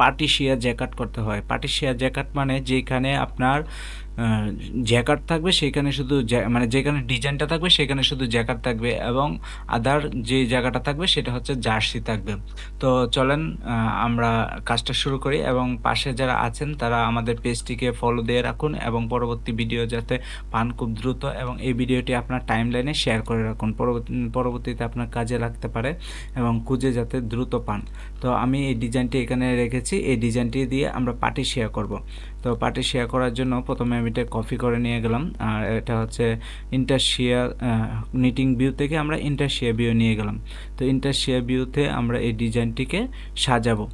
পার্টিশিয়া জ্যাকাট করতে হয়। পার্টিশিয়া জ্যাকাট মানে যেখানে আপনার জ্যাকাট থাকবে, সেখানে শুধু মানে যেখানে ডিজাইনটা থাকবে, সেখানে শুধু জ্যাকাট থাকবে এবং আদার যে জায়গাটা থাকবে, সেটা হচ্ছে জার্সি থাকবে। তো চলেন আমরা কাজটা শুরু করি এবং পাশে যারা আছেন, তারা আমাদের পেজটিকে ফলো দিয়ে রাখুন এবং পরবর্তী ভিডিও যাতে পান খুব দ্রুত এবং এই ভিডিওটি আপনার টাইম লাইনে শেয়ার করে রাখুন। পরবর্তীতে আপনার কাজে লাগতে পারে এবং খুঁজে যাতে দ্রুত পান। তো আমি এই ডিজাইনটি এখানে রেখেছি। এই ডিজাইনটি দিয়ে আমরা পার্টি শেয়ার করব। তো পার্টি শেয়ার করার জন্য প্রথমে আমি এটা কপি করে নিয়ে গেলাম। আর এটা হচ্ছে ইন্টারশিয়া নিটিং ভিউ থেকে আমরা ইন্টারশিয়া ভিউ নিয়ে গেলাম। তো ইন্টারশিয়া ভিউতে আমরা এই ডিজাইনটিকে সাজাবো।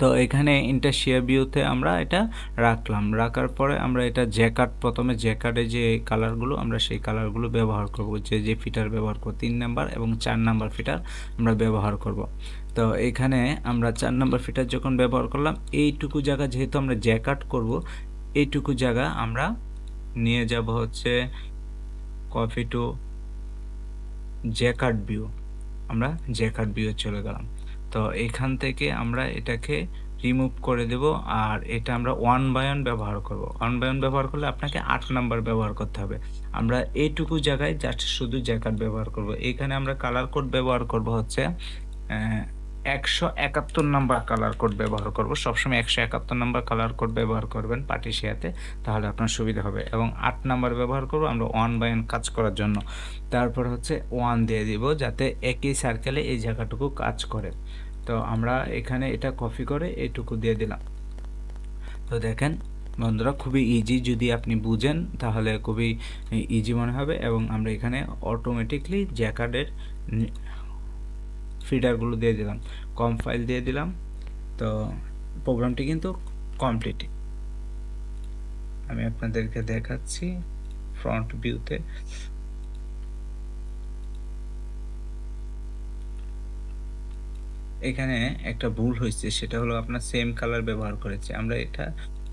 তো এখানে ইন্টারশিয়া ভিউতে আমরা এটা রাখলাম। রাখার পরে আমরা এটা জ্যাকাট প্রথমে জ্যাকাটে যে কালারগুলো আমরা সেই কালারগুলো ব্যবহার করব। যে যে ফিটার ব্যবহার করব, তিন নাম্বার এবং চার নাম্বার ফিটার আমরা ব্যবহার করব। তো এখানে আমরা চার নাম্বার ফিটার যখন ব্যবহার করলাম, এইটুকু জায়গা যেহেতু আমরা জ্যাকাট করব এইটুকু জায়গা আমরা নিয়ে যাব হচ্ছে কফি টু জ্যাকার্ড ভিউ। আমরা জ্যাকাট ভিউ চলে গেলাম। তো এখান থেকে আমরা এটাকে রিমুভ করে দেব আর এটা আমরা ওয়ান বাই ওয়ান ব্যবহার করব। ওয়ান বাই ওয়ান ব্যবহার করলে আপনাকে আট নাম্বার ব্যবহার করতে হবে। আমরা এইটুকু জায়গায় জাস্ট শুধু জ্যাকাট ব্যবহার করব। এখানে আমরা কালার কোড ব্যবহার করব হচ্ছে একশো একাত্তর নাম্বার কালার কোড ব্যবহার করব। সবসময় একশো একাত্তর নাম্বার কালার কোড ব্যবহার করবেন পাটিশিয়াতে, তাহলে আপনার সুবিধা হবে। এবং আট নাম্বার ব্যবহার করব আমরা ওয়ান বাই ওয়ান কাজ করার জন্য। তারপর হচ্ছে ওয়ান দিয়ে দিব, যাতে একই সার্কেলে এই জায়গাটুকু কাজ করে। তো আমরা এখানে এটা কপি করে এইটুকু দিয়ে দিলাম। তো দেখেন বন্ধুরা, খুবই ইজি যদি আপনি বুঝেন, তাহলে খুবই ইজি মনে হবে। এবং আমরা এখানে অটোমেটিকলি জ্যাকার্ডের ফিডারগুলো দিয়ে দিলাম। কম ফাইল দিয়ে দিলাম। তো প্রোগ্রামটি কিন্তু কমপ্লিট আমি আপনাদেরকে দেখাচ্ছি ফ্রন্ট ভিউতে এখানে একটা ভুল হয়েছে, সেটা হলো আপনার সেম কালার ব্যবহার করেছে। আমরা এটা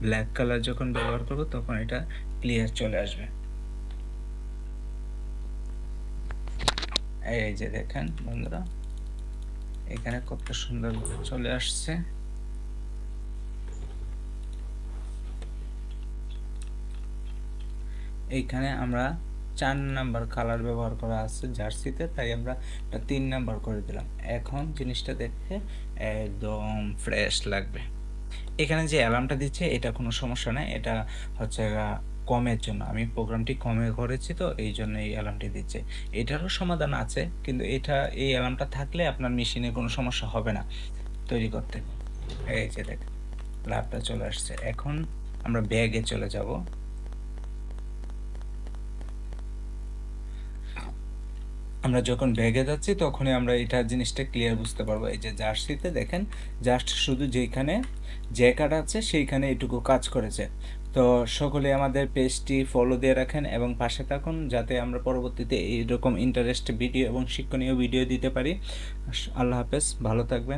ব্ল্যাক কালার যখন ব্যবহার করব, তখন এটা ক্লিয়ার চলে আসবে। এই যে দেখেন বন্ধুরা। এখানে কত সুন্দর চলে আসছে। এইখানে আমরা চার নাম্বার কালার ব্যবহার করা আছে জার্সিতে, তাই আমরা তিন নাম্বার করে দিলাম। এখন জিনিসটা দেখতে একদম ফ্রেশ লাগবে। এখানে যে অ্যালার্মটা দিচ্ছে, এটা কোনো সমস্যা নেই। এটা হচ্ছে কমের জন্য। আমি প্রোগ্রামটি কমে করেছি তো, এই জন্য এই অ্যালার্মটি দিচ্ছে। এটারও সমাধান আছে, কিন্তু এটা, এই অ্যালার্মটা থাকলে আপনার মেশিনে কোনো সমস্যা হবে না তৈরি করতে। এই যে দেখ লাভটা চলে আসছে। এখন আমরা ব্যাগে চলে যাব। আমরা যখন ব্যাগে যাচ্ছি, তখনই আমরা এটা জিনিসটা ক্লিয়ার বুঝতে পারব। এই যে জার্সিতে দেখেন, জাস্ট শুধু যেখানে জ্যাকাট আছে, সেইখানে এটুকু কাজ করেছে। তো সকলে আমাদের পেজটি ফলো দিয়ে রাখেন এবং পাশে থাকুন যাতে আমরা পরবর্তীতে এইরকম ইন্টারেস্ট ভিডিও এবং শিক্ষণীয় ভিডিও দিতে পারি। আল্লাহ হাফেজ, ভালো থাকবেন।